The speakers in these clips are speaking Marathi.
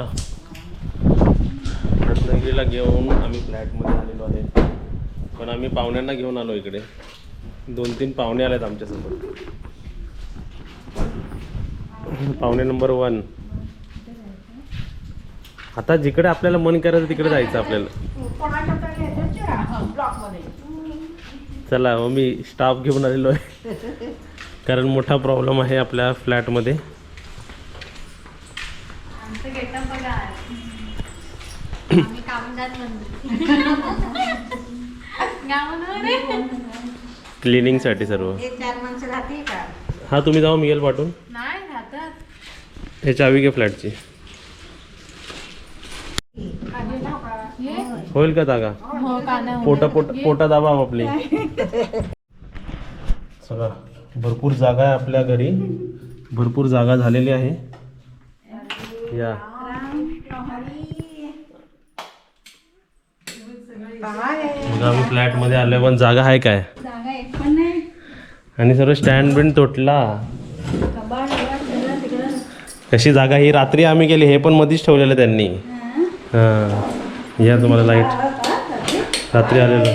चला. रत्नागिरीला घेऊन आम्ही फ्लॅटमध्ये आलेलो आहे. पण आम्ही पाहुण्यांना घेऊन आलो इकडे. दोन तीन पाहुणे आले आहेत आमच्यासोबत. पाहुणे नंबर वन. आता जिकडे आपल्याला मन करायचं तिकडे जायचं आपल्याला. चला मग मी स्टाफ घेऊन आलेलो आहे. कारण मोठा प्रॉब्लेम आहे आपल्या फ्लॅटमध्ये आमचं गेटअप बघा आम्ही कामगार गावावर क्लिनिंगसाठी सर्व. एक चार माणसं राहते का? हा तुम्ही जाऊ मिळेल पाठवून. नाही राहतात. हे चावी घे फ्लॅटची. ये होईल का जागा हो पोटा पोट पोटा दाबा आपली. सगळा भरपूर जागा आहे आपल्या घरी. भरपूर जागा झालेली आहे. या. मग आम्ही फ्लॅटमध्ये आलोय पण जागा आहे काय? जागा एक पण नाही. आणि सर्व स्टँड बिंड तुटला. कबाड बिबाड सगळं तिकडं. कशी जागा ही रात्री आम्ही केली हे पण मध्येच ठेवलेलं त्यांनी. हां. या तुम्हाला लाइट रात्री? आलेलं.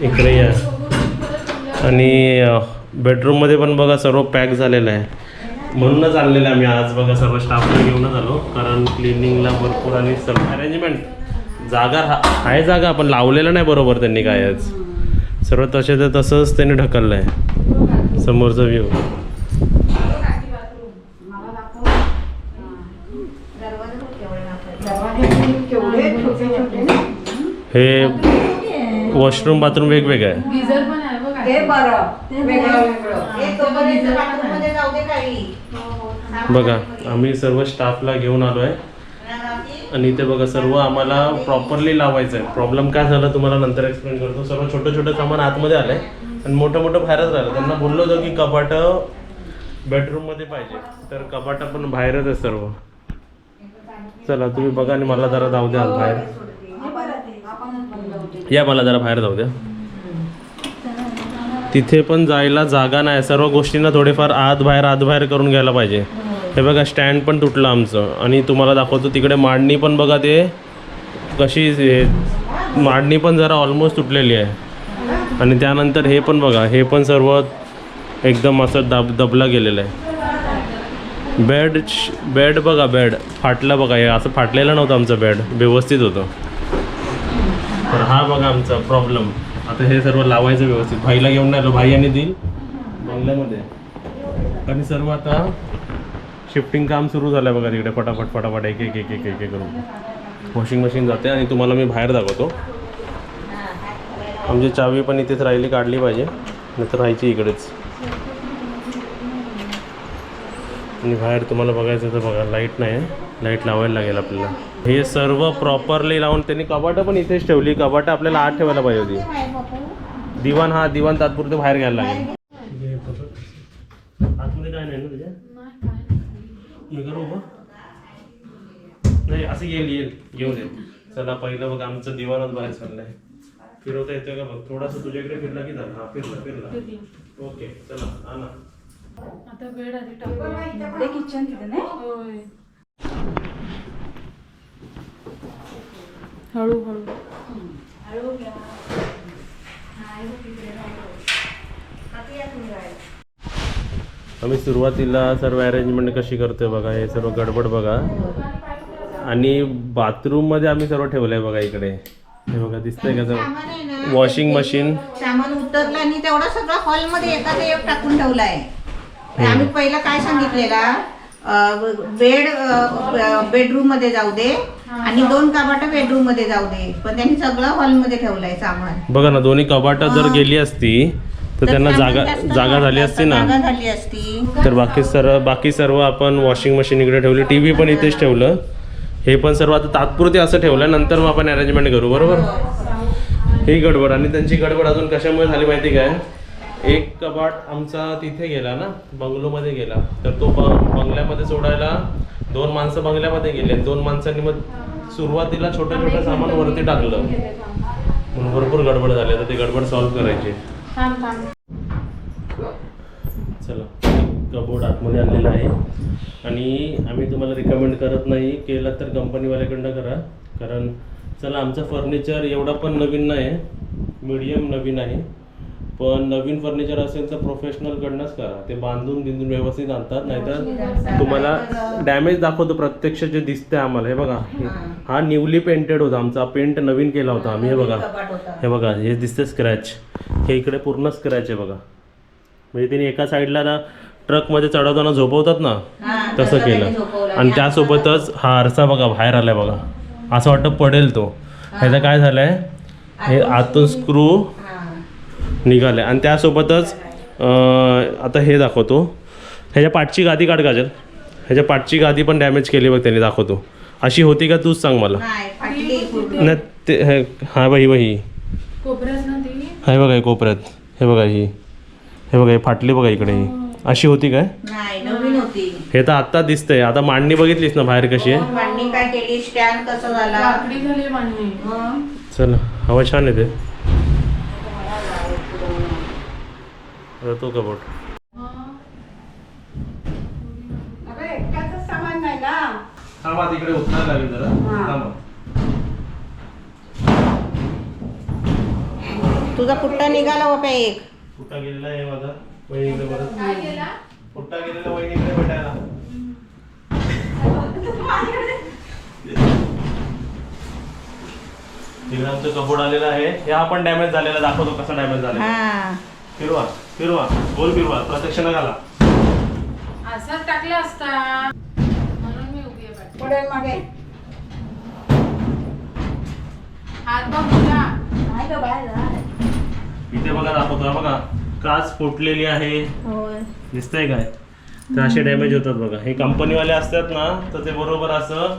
इकडे या. आणि बेडरूममध्ये पण बघा सर्व पॅक झालेलं आहे. म्हणूनच आणलेलं आहे आम्ही. आज बघा सर्व स्टाफला घेऊनच आलो. कारण क्लिनिंगला भरपूर आणि सर्व अरेंजमेंट जागा हा- आहे जागा पण लावलेलं नाही बरोबर त्यांनी काय आज. सर्व तसे तर तसंच त्यांनी ढकललं आहे समोरचा व्ह्यू केवढे छोटे छोटे हे वॉशरूम बाथरूम वेगवेगळं आहे. गिझर पण आहे बघा ते बरं. वेगळं वेगळं. हे काही. बघा आम्ही सर्व स्टाफला घेऊन आलो आहे आणि ते बघा सर्व आम्हाला प्रॉपरली लावायचं आहे प्रॉब्लेम काय झाला तुम्हाला नंतर एक्सप्लेन करतो. सर्व छोटं छोटं सामान आतमध्ये आलं आहे आणि मोठं मोठं बाहेरच राहिलं. त्यांना बोललो होतो की कपाटं बेडरूममध्ये पाहिजे. तर कपाटं पण बाहेरच आहे सर्व. चला तुम्ही बघा आणि मला जरा जाऊ द्या बाहेर. या मला जरा बाहेर जाऊ द्या. तिथे पण जायला जागा नाही. सर्व गोष्टींना थोडेफार आत बाहेर आत बाहेर करून घ्यायला पाहिजे. हे बघा स्टँड पण तुटलं आमचं. आणि तुम्हाला दाखवतो तिकडे मांडणी पण बघा ते. कशी हे- मांडणी पण जरा ऑलमोस्ट तुटलेली आहे. आणि त्यानंतर हे पण बघा हे पण सर्व एकदम असं दब दबला गेलेलं आहे. बेड बेड बघा बेड फाटला बघा हे असं फाटलेलं नव्हतं आमचं बेड व्यवस्थित होतं. तर हा बघा आमचा प्रॉब्लेम आता हे सर्व लावायचं व्यवस्थित. भाईला घेऊन नाही आलो. भाई आणि देईल बंगल्यामध्ये. आणि सर्व आता शिफ्टिंग काम सुरू झालं आहे बघा तिकडे फटाफट फटाफट एक एक एक एक एक एक करून. वॉशिंग मशीन जाते आणि तुम्हाला मी बाहेर दाखवतो. आमची चावी पण इथेच राहिली काढली पाहिजे. नाहीतर राहायची इकडेच. आणि बाहेर तुम्हाला बघायचं तर बघा लाइट नाही आहे लाइट लावायला लागेल आपल्याला. हे सर्व प्रॉपरली लावून त्यांनी कपाटं पण इथेच ठेवली. कपाटं आपल्याला आत ठेवायला पाहिजे होती. दिवाण हा दिवाण तात्पुरते बाहेर घ्यायला लागेल. आतमध्ये काय नाही ना तुझ्या? मी करू? नाही असं येईल येईल. घेऊन ये चला पहिलं बघ आमचं दिवाणच बाहेर चाललंय. फिरवता येतोय का बघ? थोडासा तुझ्याकडे फिरला की झालं. हा फिरला फिरला. ओके चला आणा आता बेड आधी टाकूया किचन तिथे नाही? होय. हळू हळू. आम्ही सुरुवातीला सर्व अरेंजमेंट कशी करतोय बघा हे सर्व गडबड बघा. आणि बाथरूममध्ये आम्ही सर्व ठेवलंय बघा इकडे. हे बघा दिसतंय का आहे सर्व ना, वॉशिंग मशीन सामान उतरलं आणि तेवढं सगळं हॉलमध्ये एकाच एक टाकून ठेवलाय. आम्ही पहिला काय सांगितलेला? बेड बेडरूममध्ये जाऊ दे आणि दोन काबाट बेडरूममध्ये जाऊ दे. पण त्यांनी सगळं हॉलमध्ये ठेवलंय सामान. बघा ना दोन्ही कपाटं जर गेली असती तर त्यांना जागा जागा झाली असती ना? जागा झाली असती. तर बाकी सर्व बाकी सर्व आपण वॉशिंग मशीन इकडे ठेवली टी व्ही पण इथेच ठेवलं. हे पण सर्व आता तात्पुरते असं ठेवलं नंतर मग आपण अरेंजमेंट करू बरोबर? ही गडबड आणि त्यांची गडबड अजून कशामुळे झाली माहिती काय? एक कपाट आमचा तिथे गेला ना बंगलोमध्ये गेला. तर तो बंगल्यामध्ये सोडायला दोन माणसं बंगल्यामध्ये गेले. दोन माणसांनी मग सुरुवातीला छोटं छोटं सामान वरती टाकलं. म्हणून भरपूर गडबड झाली. आता ती गडबड सॉल्व्ह करायची. थांब थांब. चला कबोर्ड आतमध्ये आणलेला आहे. आणि आम्ही तुम्हाला रिकमेंड करत नाही केला तर कंपनीवाल्याकडनं करा. कारण चला आमचं फर्निचर एवढा पण नवीन नाही मीडियम नवीन आहे. पण नवीन फर्निचर असेल तर प्रोफेशनलकडनंच करा. ते बांधून बिंदून व्यवस्थित आणतात नाहीतर तुम्हाला डॅमेज दाखवतो प्रत्यक्ष जे दिसतंय आम्हाला. हे बघा हे- हा. न्यूली पेंटेड होता. आमचा पेंट नवीन केला होता आम्ही. हे बघा. हे बघा हे दिसते स्क्रॅच हे इकडे पूर्ण स्क्रॅच आहे बघा. म्हणजे तिने एका साईडला ना ट्रकमध्ये चढवताना झोपवतात ना हा, तसं त्यांनी केलं. आणि त्यासोबतच हा आरसा बघा बाहेर आलाय बघा. असं वाटतं पडेल तो. ह्याचं काय झालंय? हे आतून स्क्रू हा. निघाले. आणि त्यासोबतच अं, आता हे दाखवतो. ह्याच्या पाठची गादी काढ काजल. ह्याच्या पाठची गादी पण डॅमेज केली बघ त्यांनी दाखवतो. अशी होती का तूच सांग मला. नाही फाटली पूर्ण. नाही ते हे- हा बाई बाई कोपऱ्यात ना ती? हे बघा हे कोपऱ्यात. हे बघा ही. हे बघा ही फाटली बघा इकडे. ही. अशी होती काय? नाही नवीन होती. हे तर आत्ता दिसतंय. आता मांडणी बघितलीस ना बाहेर कशी आहे? मांडणी काय केली? स्टँड कसं झाला? लाकडी झाली मांडणी. मग? चल हवा छान येते आता तो कबोट थांबा तिकडे उतरायला लागेल जरा. थांबा. तुझा पुट्टा निघाला बाबा एक. कुठं गेलेला आहे माझा. वहिनीकडे परत काय केला कुठं गेलेला वहिनीकडे भेटायला. तिकडे आमचं कबोर्ड आलेलं आहे. हे हा पण डॅमेज झालेला. दाखवतो कसा डॅमेज झालेला हा. फिरवा. फिरवा गोल फिरवा प्रत्यक्ष न घाला. असाच टाकला असता. म्हणून मी उभी आहे मागे. हात बघ तुला. नाही ग बाहेर इथे बघा दाखवतो. हा बघा काच फुटलेली आहे. होय. दिसतंय काय? तर असे डॅमेज होतात बघा. हे कंपनीवाले असतात ना तर ते बरोबर असं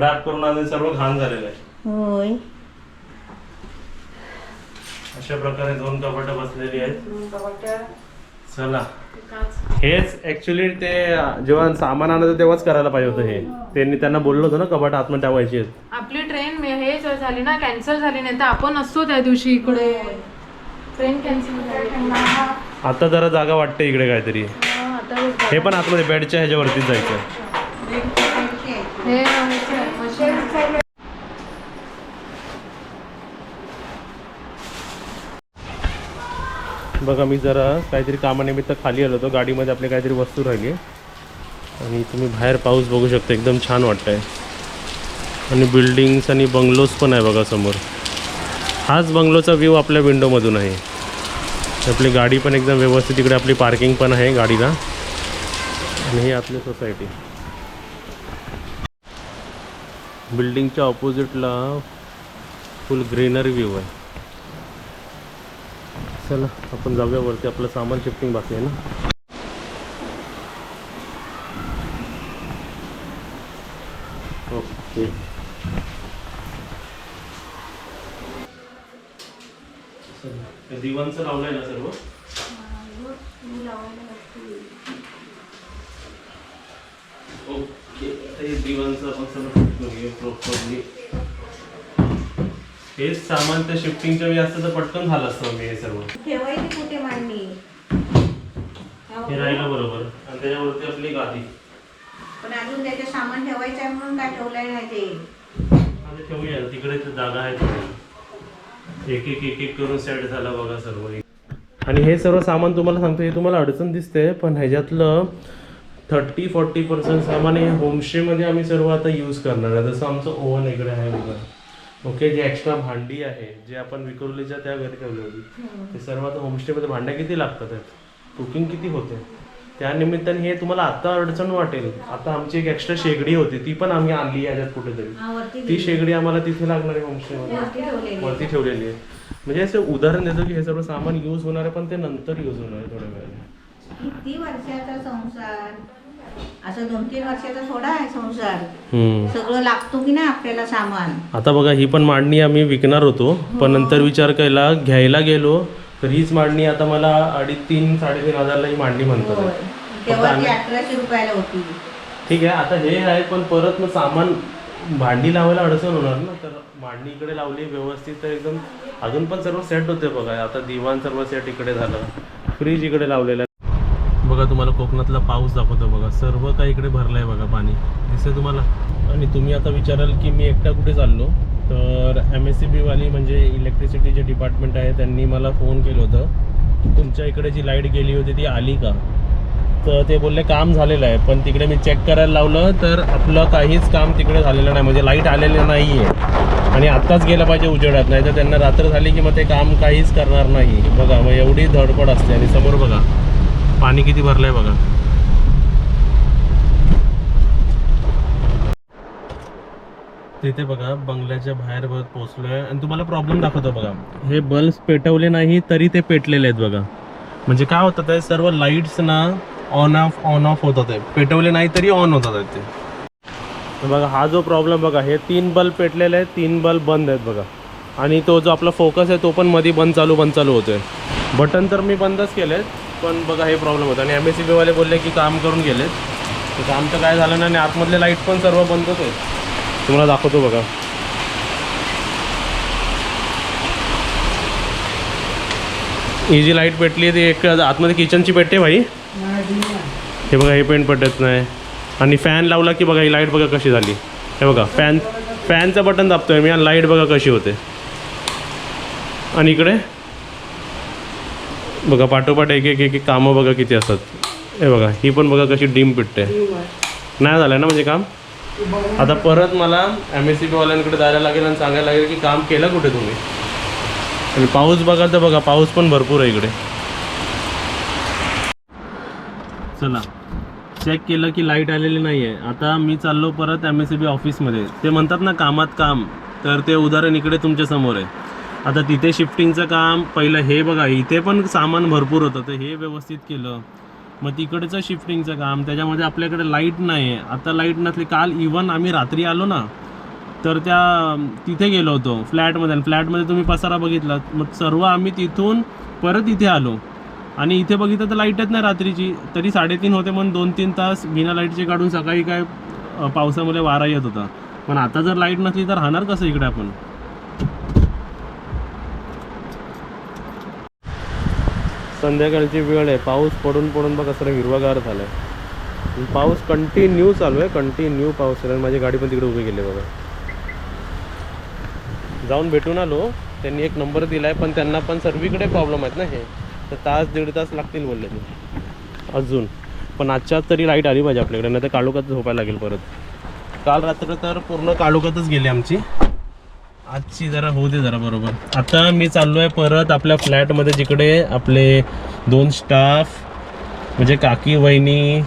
रॅप करून आणि सर्व घाण झालेलं आहे. होय. अशा प्रकारे दोन कपाट बसलेली आहेत. चला. हेच ऍक्च्युली ते जेव्हा सामान आणायचं तेव्हाच करायला पाहिजे होतं हे. त्यांनी त्यांना बोललो होतं ना कपाट आतमध्ये ठेवायची आहेत. आपली ट्रेन हे ज- झाली ना कॅन्सल झाली नाही तर आपण असतो त्या दिवशी इकडे. ट्रेन कॅन्सल झाली. आता जरा जागा वाटते इकडे काहीतरी. हा, आता. हे पण आतमध्ये बेडच्या ह्याच्यावरतीच जायचं. हे ह्याचं आहे, मशीन. बघा मी जरा काहीतरी कामानिमित्त खाली आलो होतो. गाडीमध्ये आपली काहीतरी वस्तू राहिली. आणि तुम्ही बाहेर पाऊस बघू शकता एकदम छान वाटतंय. आणि बिल्डिंग्स आणि बंगलोज पण आहे बघा समोर. हाच बंगलोचा व्ह्यू आपल्या विंडोमधून आहे. आपली गाडी पण एकदम व्यवस्थित इकडे आपली पार्किंग पण आहे गाडीला. आणि ही आपली सोसायटी बिल्डिंगच्या ऑपोजिटला फुल ग्रीनरी व्ह्यू आहे. चला आपण जाऊया वरती आपलं सामान शिफ्टिंग बाकी आहे ना. ओके दिवांचं लावलंय ना सर्व? ओके आता हे आपण सर्व प्रॉपरली हेच सामान त्या शिफ्टिंगच्या वेळी असतं तर पटकन झालं असतं मी हे सर्व. ठेवायची कुठे मांडणी? हे. राहिलं बरोबर. आणि त्याच्यावरती आपली गादी. पण अजून त्याचे सामान ठेवायचं आहे म्हणून काय ठेवलंय नाही ते? आता ठेवूया. तिकडे तर जागा आहे. एक एक एक एक करून सेट झाला बघा सर्व. आणि हे सर्व सामान तुम्हाला सांगतो हे तुम्हाला अडचण दिसते पण ह्याच्यातलं थर्टी फोर्टी पर्सेंट सामान हे होमस्टेमध्ये आम्ही सर्व आता यूज करणार आहे. जसं आमचं ओव्हन इकडे आहे बघा. ओके जे एक्स्ट्रा भांडी आहे जे आपण विक्रोलीच्या त्या घरी ठेवली होती ते सर्व आता होमस्टेमध्ये भांड्या किती लागतात कुकिंग किती होते? त्या निमित्ताने हे तुम्हाला आता अडचण वाटेल. आता आमची एक एक्स्ट्रा शेगडी होती ती पण आम्ही आणली याच्यात कुठेतरी. ती शेगडी आम्हाला तिथे लागणार आहे होमस्टेमध्ये वरती ठेवलेली आहे. वरती ठेवलेली आहे. म्हणजे असं उदाहरण देतो की हे सर्व सामान यूज होणार आहे पण ते नंतर यूज होणार आहे थोड्या वेळाने. किती वर्षाचा संसार? असं दोन तीन वर्षाचा थोडा आहे संसार. हम्म. सगळं लागतो की नाही आपल्याला सामान? आता बघा ही पण मांडणी आम्ही विकणार होतो पण नंतर विचार केला घ्यायला गेलो तर हीच मांडणी आता मला अडीच तीन साडेतीन हजारला ही मांडणी म्हणतात. होय. फक्त तेव्हा ती आम्ही- अठराशे रुपयाला होती. ठीक आहे आता हे आहे पण परत मग सामान भांडी लावायला अडचण होणार ना तर मांडणी इकडे लावली व्यवस्थित तर एकदम अजून पण सर्व सेट होते बघा. आता दिवाण सर्व सेट इकडे झालं. फ्रीज इकडे लावलेलं बघा तुम्हाला कोकणातला पाऊस दाखवतो बघा. सर्व काही इकडे भरलं आहे बघा पाणी. दिसतंय तुम्हाला? आणि तुम्ही आता विचाराल की मी एकटा कुठे चाललो? तर एम एस सी बीवाली म्हणजे इलेक्ट्रिसिटी जे डिपार्टमेंट आहे त्यांनी मला फोन केलं होतं. तुमच्या इकडे जी लाइट गेली होती ती आली का? तर ते बोलले काम झालेलं आहे. पण तिकडे मी चेक करायला लावलं तर आपलं काहीच काम तिकडे झालेलं नाही. म्हणजे लाइट आलेलं नाही आहे आणि आत्ताच गेलं पाहिजे उजेडात. नाही तर त्यांना रात्र झाली की मग ते काम काहीच करणार नाही. बघा मग एवढी धडपड असते आणि समोर बघा. पाणी किती भरलंय बघा. तिथे बघा बंगल्याच्या बाहेर पोहोचलो आहे आणि तुम्हाला प्रॉब्लेम दाखवतो बघा. हे बल्ब पेटवले नाही तरी ते पेटलेले आहेत बघा. म्हणजे काय होतं ते सर्व लाईट्स ना ऑन ऑफ ऑन ऑफ होतात आहे पेटवले नाही तरी ऑन होतात ते. बघा हा जो प्रॉब्लेम बघा हे तीन बल्ब पेटलेले आहेत तीन बल्ब बंद आहेत बघा. आणि तो जो आपला फोकस आहे तो पण मध्ये बंद चालू बंद चालू होतोय. बटन तर मी बंदच केलेत. पण बघा हे प्रॉब्लेम होता. आणि एम एस सी बीवाले बोलले की काम करून गेलेत. तर काम तर काय झालं नाही आणि आतमधले लाइट पण सर्व बंदच आहेत. तुम्हाला दाखवतो बघा. ही जी लाइट पेटली ती एक आतमध्ये किचनची पेटते भाई. हे बघा हे पेंट पटत नाही. आणि फॅन लावला की बघा ही लाइट बघा कशी झाली. हे बघा फॅन फॅनचं बटन दाबतोय मी आणि लाइट बघा कशी होते. आणि इकडे बघा पाठोपाठ एक एक एक एक कामं बघा किती असतात. हे बघा ही पण बघा कशी डीम पिटते. नाही झालं ना म्हणजे काम? आता परत मला एम एस सी बीवाल्यांकडे जायला लागेल आणि सांगायला लागेल की काम केलं कुठे तुम्ही? आणि पाऊस बघा तर बघा पाऊस पण भरपूर आहे इकडे. चला चेक केलं की लाइट आलेली नाही आहे आता मी चाललो परत एम एस सी बी ऑफिसमध्ये ते म्हणतात ना कामात काम. तर ते उदाहरण इकडे तुमच्यासमोर आहे. आता तिथे शिफ्टिंगचं काम पहिलं हे बघा इथे पण सामान भरपूर होतं तर हे व्यवस्थित केलं. मग तिकडचं शिफ्टिंगचं काम त्याच्यामध्ये आपल्याकडे लाइट नाही आहे आता लाइट नसली काल इवन आम्ही रात्री आलो ना तर त्या तिथे गेलो होतो फ्लॅटमध्ये. आणि फ्लॅटमध्ये तुम्ही पसारा बघितला मग सर्व आम्ही तिथून परत इथे आलो. आणि इथे बघितलं तर लाईटच नाही रात्रीची तरी साडेतीन होते म्हणून दोन तीन तास बिना लाईटचे काढून सकाळी काय पावसामुळे वारा येत होता. पण आता जर लाइट नसली तर राहणार कसं इकडे आपण? संध्याकाळची वेळ आहे. पाऊस पडून पडून बघा सर हिरवागार झालं आहे पाऊस कंटिन्यू चालू आहे कंटिन्यू पाऊस चालू आहे माझी गाडी पण तिकडे उभी गेली बघा. जाऊन भेटून आलो. त्यांनी एक नंबर दिला आहे पण त्यांना पण सर्वीकडे प्रॉब्लेम आहेत ना हे. तर तास दीड तास लागतील बोलले ते. अजून. पण आजच्या तरी लाइट आली पाहिजे आपल्याकडे नाही तर काळोखात झोपायला लागेल परत. काल रात्र तर पूर्ण काळोखातच गेली आमची. आजची जरा होऊ दे जरा बरोबर. आता मी चाललो आहे परत आपल्या फ्लॅटमध्ये जिकडे आपले दोन स्टाफ म्हणजे काकी वहिनी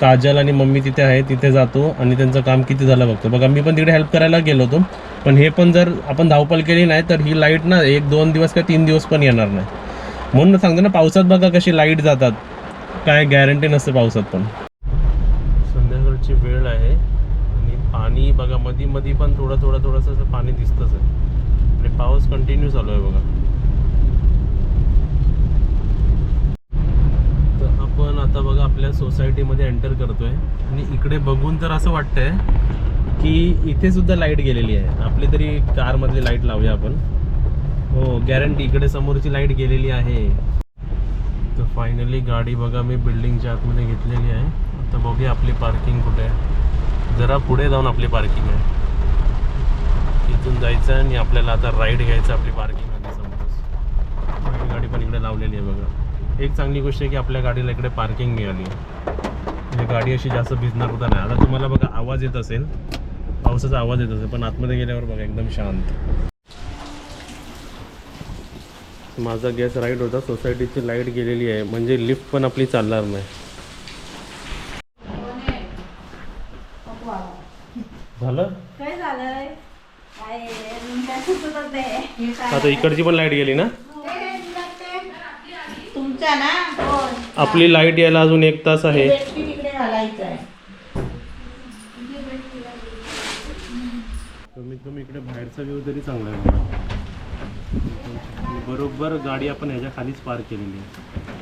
काजल आणि मम्मी तिथे आहे तिथे जातो आणि त्यांचं काम किती झालं बघतो. बघा मी पण तिकडे हेल्प करायला गेलो होतो पण हे पण जर आपण धावपळ केली नाही तर ही लाइट ना एक दोन दिवस का तीन दिवस पण येणार नाही. म्हणून सांगतो ना पावसात बघा कशी लाइट जातात. काय गॅरंटी नसते पावसात पण. संध्याकाळची वेळ आहे. आणि पाणी बघा मधी मधी पण थोडं थोडं थोडंसं असं पाणी दिसतंच आहे. आणि पाऊस कंटिन्यू चालू आहे बघा. तर आपण आता बघा आपल्या सोसायटीमध्ये एंटर करतोय. आणि इकडे बघून तर असं वाटतंय की इथे सुद्धा लाइट गेलेली आहे. आपली तरी कारमधली लाइट लावूया आपण. हो गॅरंटी इकडे समोरची लाइट गेलेली आहे. तर फायनली गाडी बघा मी बिल्डिंगच्या आतमध्ये घेतलेली आहे. आता बघूया आपली पार्किंग कुठे आहे. जरा पुढे जाऊन आपली पार्किंग आहे. इथून जायचं आहे आणि आपल्याला आता राईड घ्यायचं आपली पार्किंग आधी समोरच गाडी पण इकडे लावलेली आहे बघा. एक चांगली गोष्ट आहे की आपल्या गाडीला इकडे पार्किंग मिळाली. म्हणजे गाडी अशी जास्त भिजणार होता नाही. आता तुम्हाला बघा आवाज येत असेल. पावसाचा आवाज येत असेल पण आतमध्ये गेल्यावर बघा एकदम शांत. माझा गॅस राईट होता. सोसायटीची लाइट गेलेली आहे. म्हणजे लिफ्ट पण आपली चालणार नाही. झालं? काय झालंय? काय काय सुचत होते हे काय? आता इकडची पण लाइट गेली ना? तुमच्या ना? हो, आपली लाइट यायला अजून एक तास आहे. घालायचं कमीत कमी इकडे बाहेरचा व्ह्यू तरी चांगला आहे बघा. बरोबर गाडी आपण ह्याच्या खालीच पार्क केलेली आहे.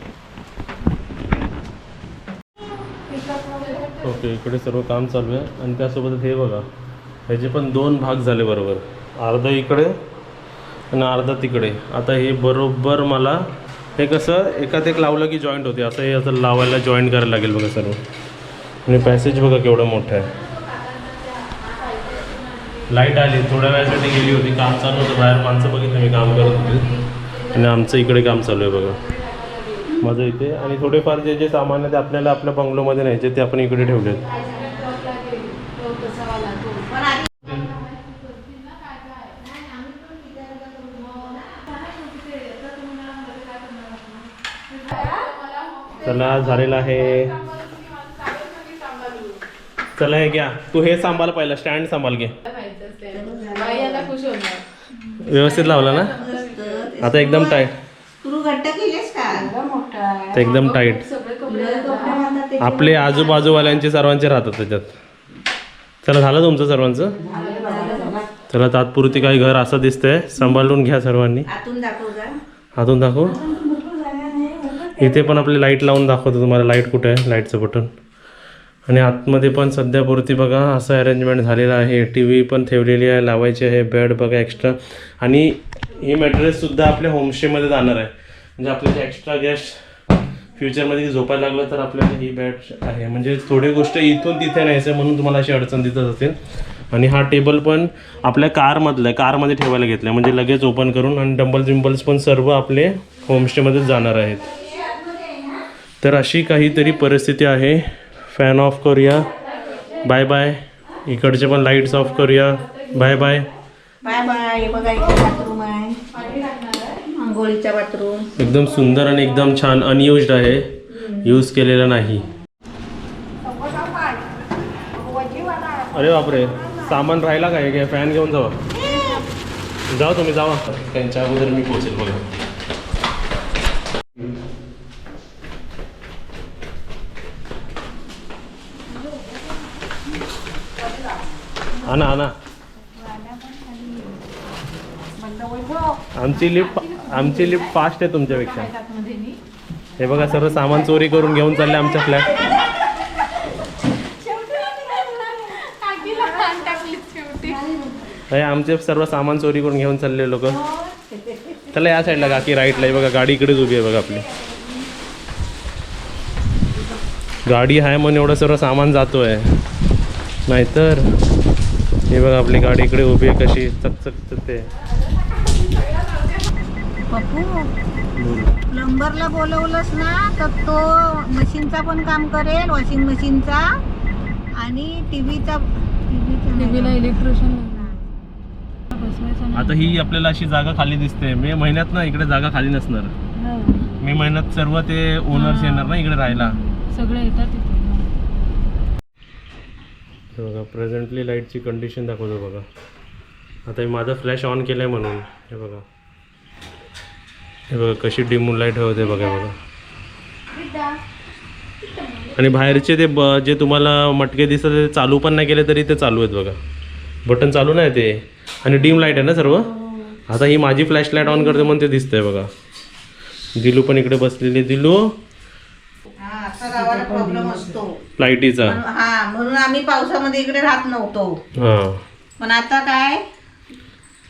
ओके इकडे सर्व काम चालू आहे. आणि त्यासोबतच हे बघा ह्याचे पण दोन भाग झाले बरोबर. अर्धा इकडे आणि अर्धा तिकडे. आता हे बरोबर मला हे कसं एकात एक लावलं की जॉईंट होते. असं हे असं लावायला जॉईंट करायला लागेल बघा सर्व. आणि पॅसेज बघा केवढं मोठं आहे. लाइट आली थोड्या वेळासाठी गेली होती. काम चालू होतं बाहेर. माणसं बघितलं मी काम करत होते. आणि आमचं इकडे काम चालू आहे बघा. माझं इथे. आणि थोडेफार जे जे सामान आहे ते आपल्याला आपल्या बंगलोमध्ये न्यायचे ते आपण इकडे ठेवलेत. आधी चला झालेलं आहे. चला हे घ्या. तू हे सांभाळ पहिला स्टँड सांभाळ घे. व्यवस्थित लावला ना? आता एकदम टाईट ते एकदम टाईट आपले आजूबाजूवाल्यांचे सर्वांचे राहतात त्याच्यात. चला झालं तुमचं सर्वांचं? चला तात्पुरती काही घर असं दिसतंय. सांभाळून घ्या सर्वांनी. हातून दाखव इथे पण आपली लाइट लावून दाखवतो तुम्हाला. लाइट कुठे आहे? लाईटचं बटन आणि आतमध्ये पण सध्यापुरती बघा असं अरेंजमेंट झालेलं आहे. टी व्ही पण ठेवलेली आहे लावायची आहे बेड बघा एक्स्ट्रा आणि ही मॅट्रेससुद्धा आपल्या होमस्टेमध्ये जाणार आहे. म्हणजे आपल्याला एक्स्ट्रा गेस्ट फ्युचरमध्ये झोपायला लागलं तर आपल्याला ही बॅट आहे. म्हणजे थोडी गोष्ट इथून तिथे न्यायचं म्हणून तुम्हाला अशी अडचण दिसत असेल. आणि हा टेबल पण आपल्या कारमधला आहे कारमध्ये ठेवायला घेतला आहे म्हणजे लगेच ओपन करून आणि डंबल बिंबल्स पण सर्व आपले होमस्टेमध्येच जाणार आहेत. तर अशी काहीतरी परिस्थिती आहे. फॅन ऑफ करूया. बाय बाय इकडचे पण लाईट्स ऑफ करूया. Bye bye bye bye bathroom. एकदम सुंदर आणि एकदम छान अनयुज्ड आहे. यूज केलेला नाही. अरे बापरे सामान राहिला काय? काय फॅन घेऊन जावा. जावा तुम्ही जावा. त्यांच्या अगोदर मी पोहोचेल बघा. आणा आणा. आमची लिफ्ट आमची लिफ्ट फास्ट आहे तुमच्यापेक्षा. हे बघा सर्व सामान चोरी करून घेऊन चालले आमच्या फ्लॅट आमचे सर्व सामान चोरी करून घेऊन चालले लोक. चला या साईडला काकी राईटला हे बघा गाडी इकडेच उभी आहे बघा आपली. गाडी आहे म्हणून एवढं सर्व सामान जातोय. नाहीतर हे बघा आपली गाडी इकडे उभी आहे कशी. चकचक ते पप्पू प्लंबरला बोलवलंस ना तर तो मशीनचा पण काम करेल वॉशिंग मशीनचा. आणि टीव्हीचा टीव्हीला इलेक्ट्रिशियन आता ही आपल्याला अशी जागा खाली दिसते. मे महिन्यात ना इकडे जागा खाली नसणार. नाही. मे महिन्यात सर्व ते ओनर्स येणार ना इकडे राहायला. सगळे येतात हे बघा प्रेझेंटली लाईटची कंडिशन दाखवतो बघा. आता मी माझा फ्लॅश ऑन केला आहे म्हणून. हे बघा. हे बघा कशी डिमून लाइट होते बघा बघा. आणि बाहेरचे ते ब जे तुम्हाला मटके दिसतात ते चालू पण नाही केले तरी ते चालू आहेत बघा. बटन चालू नाही ते. आणि डीम लाइट आहे ना सर्व? आता ही माझी फ्लॅश लाइट ऑन करते म्हणून ते दिसतंय बघा. दिलू पण इकडे बसलेली दिलू. हा लाईटीचा. हा म्हणून आम्ही पावसामध्ये इकडे राहत नव्हतो. हां. पण आता काय?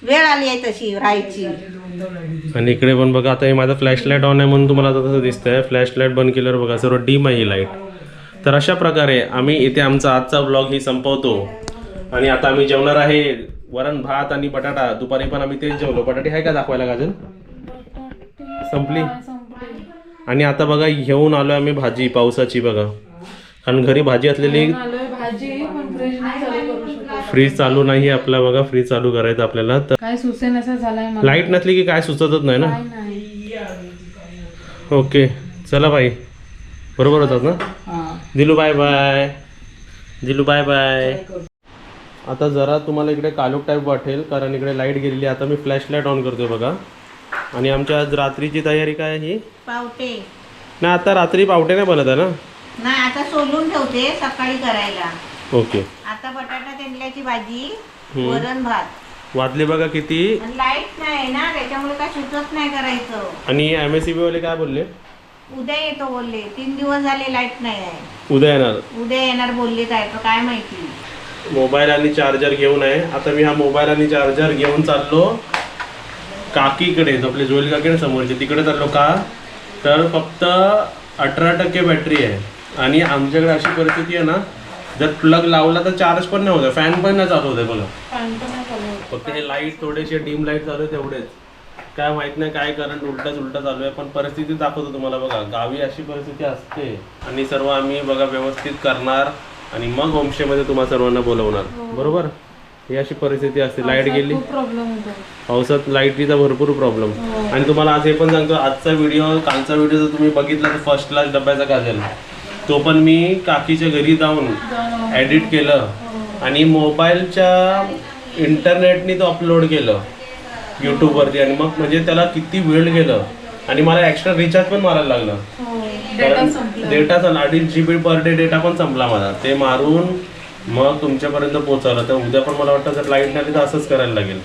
वेळ आली आहे तशी राहायची. आणि इकडे पण बघा आता हे माझा फ्लॅश लाइट ऑन आहे म्हणून तुम्हाला आता तसं दिसतंय. फ्लॅश लाइट बंद केल्यावर बघा सर्व डीम आहे ही लाइट तर अशा प्रकारे आम्ही इथे आमचा आजचा ब्लॉग ही संपवतो. आणि आता आम्ही जेवणार आहे वरण भात आणि बटाटा. दुपारी पण आम्ही तेच जेवलो. बटाटे आहे का दाखवायला गाजन संपली? आणि आता बघा घेऊन आलो आम्ही भाजी पावसाची बघा. कारण घरी भाजी असलेली भाजी फ्रीज चालू नाही आपला बघा फ्रीज चालू करायचं आपल्याला. तर काय सुचेन असं झालाय मला. लाइट नसली की काय सुचतच नाही ना? ओके चला बाई. बरोबर होतात ना? Dilu bye bye Dilu bye bye आता जरा तुम्हाला इकडे कालोख टाईप वाटेल कारण इकडे लाइट गेलेली आहे. आता मी फ्लॅश लाइट ऑन करतोय बघा. आणि आमच्या आज रात्रीची तयारी काय आहे ही? पावटे. नाही आता रात्री पावटे नाही बनत आहे ना? नाही आता सोलून ठेवते सकाळी करायला. ओके. आता बटाटा तेंडल्याची भाजी हम्म. वरण भात. वाजले बघा किती. आणि लाइट नाही ना त्याच्यामुळे काय सुचत नाही करायचं. आणि एम एस सी वाले काय बोलले? उद्या येतो बोलले. तीन दिवस झाले लाइट नाही आहे. उद्या येणार. उद्या येणार बोलले काय तर काय माहिती. मोबाईल आणि चार्जर घेऊन आहे. आता मी हा मोबाईल आणि चार्जर घेऊन चाललो काकीकडे. आपले जोईल काकीकडे समोरचे. तिकडे चाललो का? तर फक्त अठरा टक्के बॅटरी आहे. आणि आमच्याकडे अशी परिस्थिती आहे ना जर प्लग लावला तर चार्ज पण नाही होत फॅन पण नाही चालू होत बघा फॅन पण नाही चालू होत. फक्त हे लाइट थोडेसे डीम लाइट चालू आहे तेवढेच. काय माहीत नाही काय करंट उलटाच उलटा चालू आहे पण परिस्थिती दाखवतो तुम्हाला बघा. गावी अशी परिस्थिती असते. आणि सर्व आम्ही बघा व्यवस्थित करणार आणि मग होमस्टेमध्ये तुम्हा सर्वांना बोलवणार. बरोबर? ही अशी परिस्थिती असते. लाइट गेली. खूप प्रॉब्लेम होतो. पावसात लाईटीचा भरपूर प्रॉब्लेम आणि तुम्हाला आज हे पण सांगतो आजचा व्हिडिओ कालचा व्हिडिओ जर तुम्ही बघितला तर फर्स्ट क्लास डब्याचा काजल तो पण मी काकीच्या घरी जाऊन एडिट केलं. आणि मोबाईलच्या इंटरनेटनी तो अपलोड केलं. यूट्यूबवरती आणि मग म्हणजे त्याला किती वेळ गेलं. आणि मला एक्स्ट्रा रिचार्ज पण मारायला लागलं. डेटा संपला. डेटा अडीच G B per day data पण संपला माझा ते मारून मग तुमच्यापर्यंत पोहोचवलं. तर उद्या पण मला वाटतं जर लाइट नाही तर असंच करायला लागेल.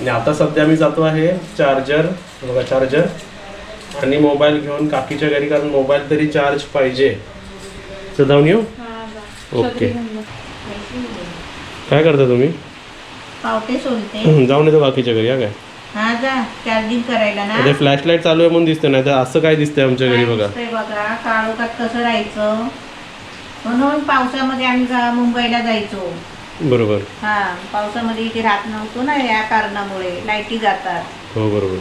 आणि आता सध्या मी जातो आहे चार्जर बघा चार्जर आणि मोबाईल घेऊन काकीच्या घरी कारण मोबाईल तरी चार्ज पाहिजे. तर जाऊन येऊ? ओके. काय करता तुम्ही? पावटे सोलते. जाऊन येतो काकीच्या घरी हा काय? हा जा. चार्जिंग करायला ना. फ्लॅश लाइट चालू आहे म्हणून दिसतं नाही तर असं काय दिसतंय आमच्या घरी बघा. दिसतंय बघा. काळोखात कसं राहायचं? म्हणून पावसामध्ये आम्ही गा- मुंबईला जायचो. बरोबर. हा पावसामध्ये इथे राहत नव्हतो ना या कारणामुळे. लाईटी जातात. हो बरोबर.